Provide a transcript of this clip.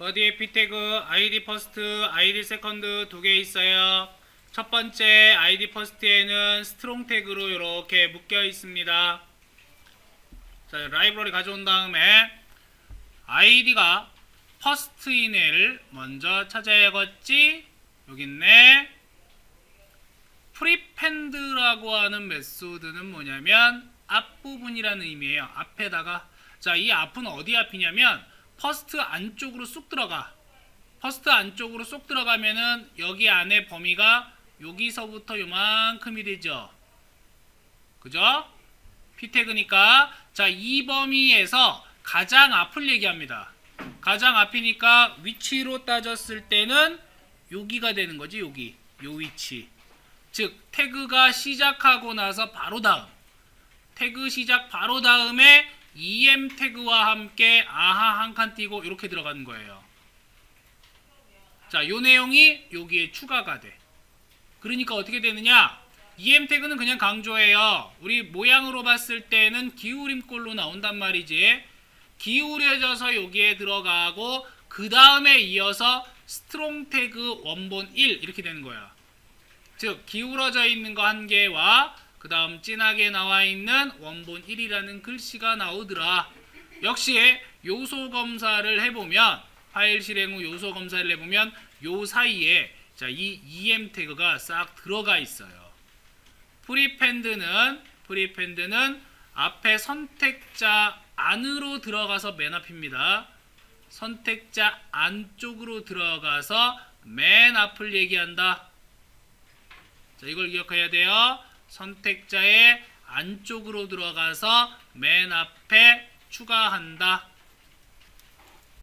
어디에 p 태그 id 퍼스트, id 세컨드 두 개 있어요. 첫 번째 id 퍼스트에는 스트롱 태그로 이렇게 묶여 있습니다. 자, 라이브러리 가져온 다음에 id가 퍼스트인 애를 먼저 찾아야겠지. 여기 있네. 프리펜드라고 하는 메소드는 뭐냐면 앞부분이라는 의미예요. 앞에다가 자, 이 앞은 어디 앞이냐면 퍼스트 안쪽으로 쏙 들어가. 퍼스트 안쪽으로 쏙 들어가면은 여기 안에 범위가 여기서부터 요만큼이 되죠. 그죠? 피태그니까 자, 이 범위에서 가장 앞을 얘기합니다. 가장 앞이니까 위치로 따졌을 때는 여기가 되는 거지, 여기. 요 위치. 즉 태그가 시작하고 나서 바로 다음 태그 시작 바로 다음에 em 태그와 함께 아하 한 칸 띄고 이렇게 들어가는 거예요. 자, 요 내용이 여기에 추가가 돼. 그러니까 어떻게 되느냐? em 태그는 그냥 강조해요. 우리 모양으로 봤을 때는 기울임꼴로 나온단 말이지. 기울여져서 여기에 들어가고 그 다음에 이어서 스트롱 태그 원본 1 이렇게 되는 거야. 즉 기울어져 있는 거 한 개와 그 다음 진하게 나와 있는 원본 1이라는 글씨가 나오더라. 역시 요소 검사를 해보면 파일 실행 후 요소 검사를 해보면 요 사이에 자, 이 em 태그가 싹 들어가 있어요. 프리펜드는 프리펜드는 앞에 선택자 안으로 들어가서 맨 앞입니다. 선택자 안쪽으로 들어가서 맨 앞을 얘기한다. 자, 이걸 기억해야 돼요. 선택자의 안쪽으로 들어가서 맨 앞에 추가한다.